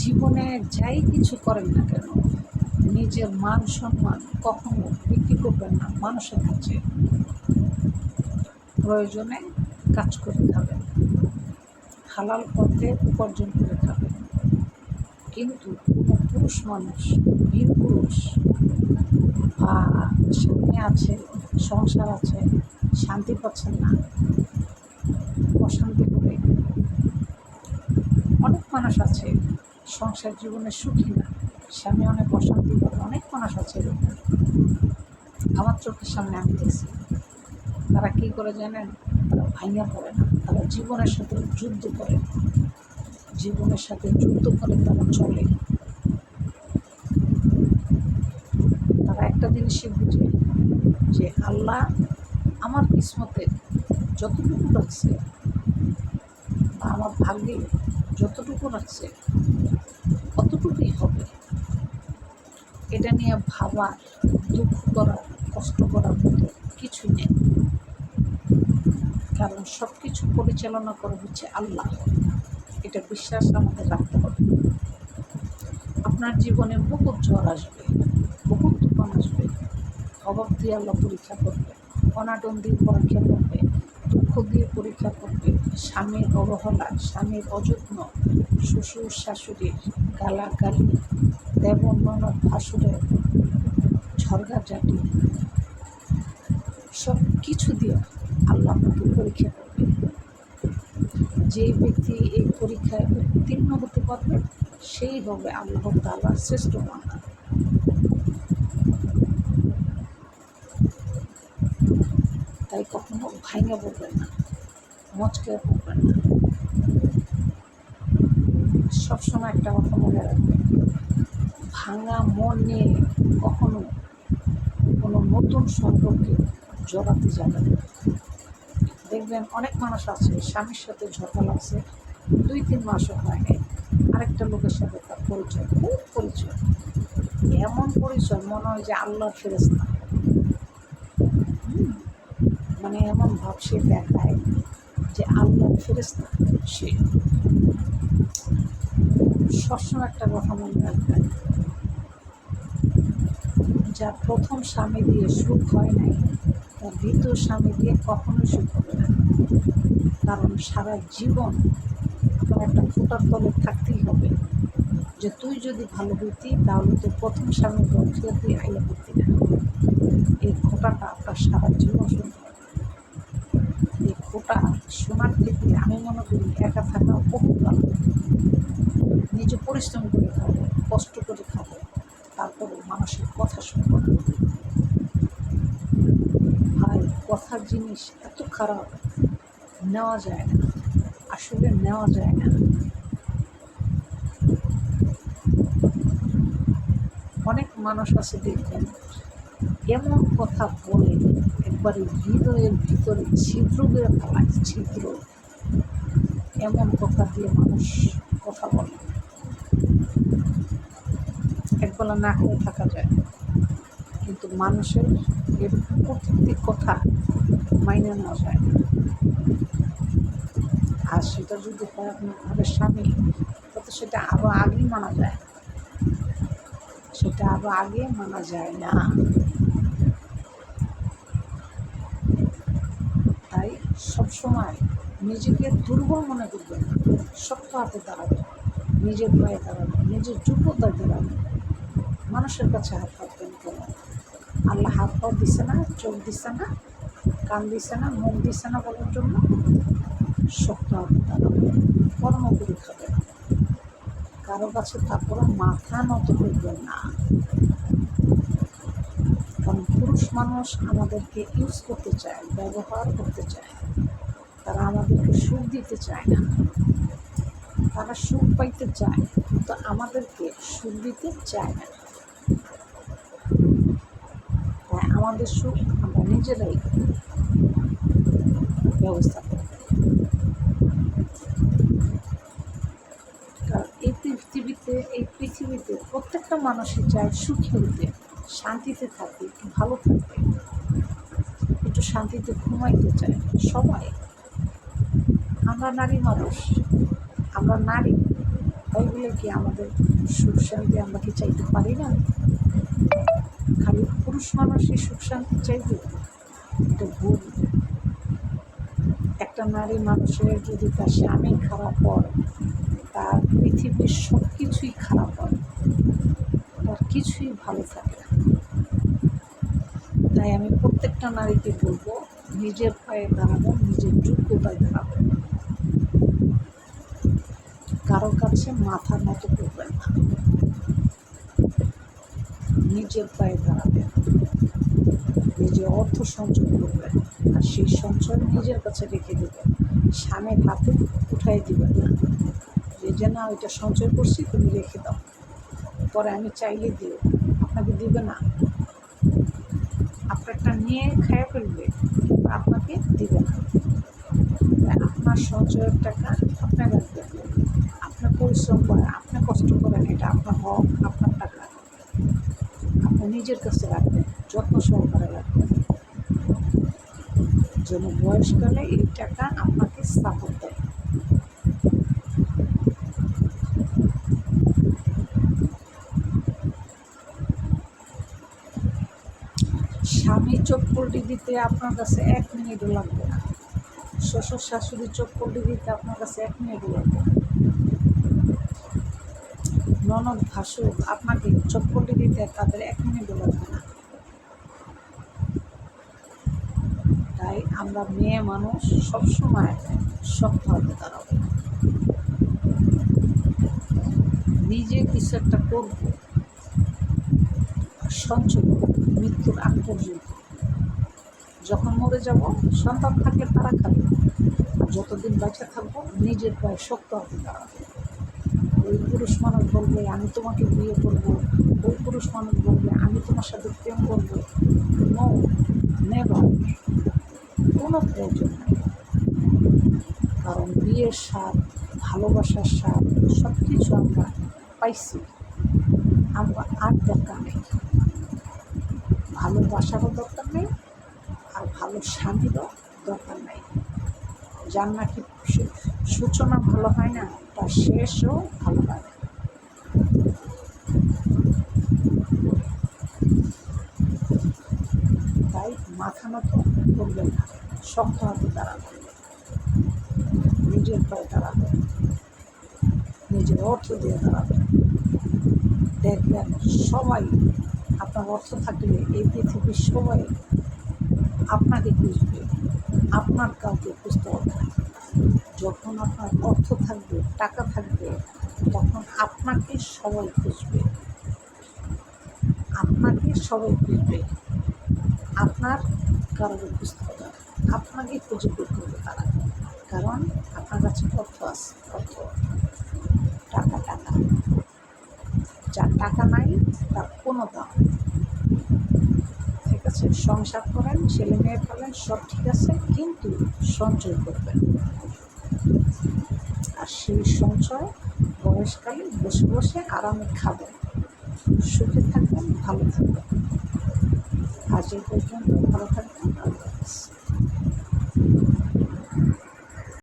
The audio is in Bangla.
জীবনে যাই কিছু করেন না কেন, নিজের মান সম্মান কখনো বিক্রি করবেন না, মানুষের কাছে প্রয়োজনে কাজ করে খাবেন, হালাল পথে উপার্জন করে খাবেন। কিন্তু কোনো পুরুষ মানুষ, বীর পুরুষ, বা স্বামী আছে, সংসার আছে, শান্তি পাচ্ছেন না, অশান্তি করে অনেক মানুষ আছে। সংসার জীবনে সুখী না, স্বামী অনেক অশান্তি করে, অনেক মানুষ আছে আমার চোখের সামনে আমি দেখছি, তারা কী করে জানেন? তারা ভাইয়া পড়ে না, তারা জীবনের সাথে যুদ্ধ করে জীবনের সাথে যুদ্ধ করে তারা চলে। তারা একটা জিনিসই বুঝে যে আল্লাহ আমার কিসমতে যতটুকু রাখছে আমার ভাগ্যে যতটুকু রাখছে অতটুকুই হবে। এটা নিয়ে ভাবার, দুঃখ করার, কষ্ট করার মতো কিছুই নেই। কারণ সব কিছু পরিচালনা করা হচ্ছে আল্লাহ। এটা বিশ্বাস আমাদের রাখতে হবে। আপনার জীবনে বহুত ঝড় আসবে, বহুত তুফান আসবে। অভাব দিয়ে আল্লাহ পরীক্ষা করবে, অনাটন দিয়ে পরীক্ষা করবে। দিয়ে পরীক্ষা করবে স্বামীর অবহেলা, স্বামীর অযত্ন, শ্বশুর শাশুড়ির গালাগালি দেবন ননদ ভাসুরের ঝরগাঝাটি সব কিছু দিয়ে আল্লাহ আপনাকে পরীক্ষা করবে। যে ব্যক্তি এই পরীক্ষায় উত্তীর্ণ হতে পারবে সেই হবে আল্লাহ তাআলার শ্রেষ্ঠ বান্দা তাই কখনো ভাঙে বলবেন না, মচকে বলবেন না। সবসময় একটা কথা মনে রাখবেন, ভাঙা মন নিয়ে কখনো কোনো নতুন সম্পর্কে জড়াতে যাবেন না। দেখবেন অনেক মানুষ আছে, স্বামীর সাথে ঝগড়া লাগছে, দুই তিন মাসও হয়নি আরেকটা লোকের সাথে তার পরিচয়, খুব পরিচয়। এমন পরিচয় মনে হয় যে আল্লাহ ফেরেস্তা মানে এমন ভাব সে দেখায় যে আল্লাহর ফেরেস্তা সে। সবসময় একটা কথা মনে রাখবেন। যার প্রথম স্বামী দিয়ে সুখ হয় নাই তার দ্বিতীয় স্বামী দিয়ে কখনোই সুখ হবে না। কারণ সারা জীবন আপনার একটা ফোটার তলে থাকতেই হবে যে তুই যদি ভালো হইতি তাহলে তো প্রথম স্বামী গর্থিয়া তুই আইয়া করতি না। এই খোটাটা আপনার সারা জীবন শুনতে খোটা শোনার থেকে আমি মনে করি একা থাকা বহু ভালো। নিজে পরিশ্রম করে খাব, কষ্ট করে খাব, তারপরে মানুষের কথা শুনব। ভাই, কথার জিনিস এত খারাপ, নেওয়া যায় না। আসলে নেওয়া যায় না। অনেক মানুষ আছে দেখবেন, এমন কথা বলে একবারে হৃদয়ের ভিতরে ছিদ্র করে ফেলায় ছিদ্র। এমন কথা দিয়ে মানুষ কথা বলে। একবেলা না খেয়ে থাকা যায়। কিন্তু মানুষের এর প্রত্যেকটি কথা মাইনে নেওয়া যায় আর সেটা যদি হয় আপনার ঘরের স্বামী, তাতে সেটা আরও আগেই মানা যায়। সেটা আরও আগে মানা যায় না তাই সবসময় নিজেকে দুর্বল মনে করবেন শক্ত হাতে দাঁড়াবেন। নিজের পায়ে দাঁড়াবেন, নিজের যোগ্যতায় দাঁড়াবেন। মানুষের কাছে হাত পাতবেন কেন? আল্লাহ হাত পাও দিছে না, চোখ দিছে না, কান দিছে না, মুখ দিছে না বলার জন্য শক্ত হাতে দাঁড়াবেন। কর্ম করে খাবেন। কারও কাছে তারপরে মাথা নত করবেন না। কারণ পুরুষ মানুষ আমাদেরকে ইউজ করতে চায়, ব্যবহার করতে চায়। তারা আমাদেরকে সুখ দিতে চায় না। তারা সুখ পাইতে চায়, কিন্তু আমাদেরকে সুখ দিতে চায় না। তাই আমাদের সুখ আমরা নিজেরাই ব্যবস্থা করব কারণ এই পৃথিবীতে এই পৃথিবীতে প্রত্যেকটা মানুষই চায় সুখী হইতে, শান্তিতে থাকতে, একটু ভালো থাকতে। একটু শান্তিতে ঘুমাইতে চায়। সবাই আমরা নারী মানুষ, আমরা নারী। তাই বলে কি আমাদের সুখ শান্তি আমরা কি চাইতে পারি না? খালি পুরুষ মানুষই সুখ শান্তি চাইবে? এটা ভুল। একটা নারী মানুষের যদি তার স্বামী খারাপ হয়, তার পৃথিবীর সব কিছুই খারাপ হয়, তার কিছুই ভালো থাকে না। তাই আমি প্রত্যেকটা নারীকে বলব, নিজের পায়ে দাঁড়াবো, নিজের যোগ্যতায় দাঁড়াবো। কারও কাছে মাথা নত করবেন না। নিজের পায়ে দাঁড়াবেন। নিজের অর্থ সঞ্চয় করবেন আর সেই সঞ্চয় নিজের কাছে রেখে দেবেন। স্বামীর হাতে উঠাই দিবেন না। যে যে, না, ওইটা সঞ্চয় করছি, তুমি রেখে দাও। পরে আমি চাইলে দিও। আপনাকে দিবে না। আপনারটা নিয়ে খেয়ে ফেলবে, আপনাকে দিবে না। আপনার সঞ্চয়ের টাকা আপনি রাখবেন আপনি পরিশ্রম করেন আপনি কষ্ট করেন, এটা আপনার হক, আপনার টাকা। আপনি নিজের কাছে রাখবেন, যত্ন সহকারে রাখবেন। যেন বয়সকালে এই টাকা আপনাকে স্থাপন দেয়। স্বামী চোখ দিতে আপনার কাছে এক মিনিটও লাগবে না। শ্বশুর শাশুড়ি চোখ পল্টি দিতে আপনার কাছে এক মিনিটও লাগবে না। ননদ ভাসুর আপনাকে চোখ পল্টি দিতে তাদের এক মিনিটও লাগবে না। তাই আমরা মেয়ে মানুষ সবসময় শক্ত হাতে দাঁড়াবো। নিজে কিছু একটা করব সঞ্চয় মৃত্যুর আগ পর্যন্ত। যখন মরে যাব, সন্তান থাকলে তারা খাবে। যতদিন বেঁচে থাকব, নিজের পায়ে শক্ত হতে দাঁড়াবো। ওই পুরুষ মানুষ বলবে, আমি তোমাকে বিয়ে করব। ওই পুরুষ মানুষ বলবে, আমি তোমার সাথে প্রেম করব। নো নেভার কোনো প্রয়োজন নেই। কারণ বিয়ের স্বাদ, ভালোবাসার স্বাদ সব কিছু আমরা পাইছি। আমরা আর দরকার নেই। ভালোবাসারও দরকার নেই, আর ভালো স্বামীরও দরকার নেই। যার নাকি সূচনা ভালো হয় না? তার শেষও ভালো লাগে। তাই মাথা মতো করবেন না, শক্ত হাতে দাঁড়াবেন। নিজের পায়ে দাঁড়াবেন। নিজের অর্থ দিয়ে দাঁড়াবেন। দেখবেন সবাই আপনার অর্থ থাকলে এই পৃথিবীর সবাই আপনাকে খুঁজবে, আপনার কাউকে খুঁজতে হবে। যখন আপনার অর্থ থাকবে, টাকা থাকবে, তখন আপনাকে সবাই খুঁজবে। আপনাকে সবাই খুঁজবে। আপনার কারণে খুঁজতে হবে। আপনাকে খুঁজে বের করবে তারা। কারণ আপনার কাছে অর্থ আছে, অর্থ। টাকা টাকা। যার টাকা নাই তার কোনো দাম ঠিক আছে? সংসার করেন, ছেলে মেয়ে ফেলেন সব ঠিক আছে, কিন্তু সঞ্চয় করবেন। আর সেই সঞ্চয় বয়সকালে বসে বসে আরামে খাবেন সুখে থাকবেন, ভালো থাকবেন আজ এই পর্যন্ত, ভালো থাকবেন, আল্লাহ।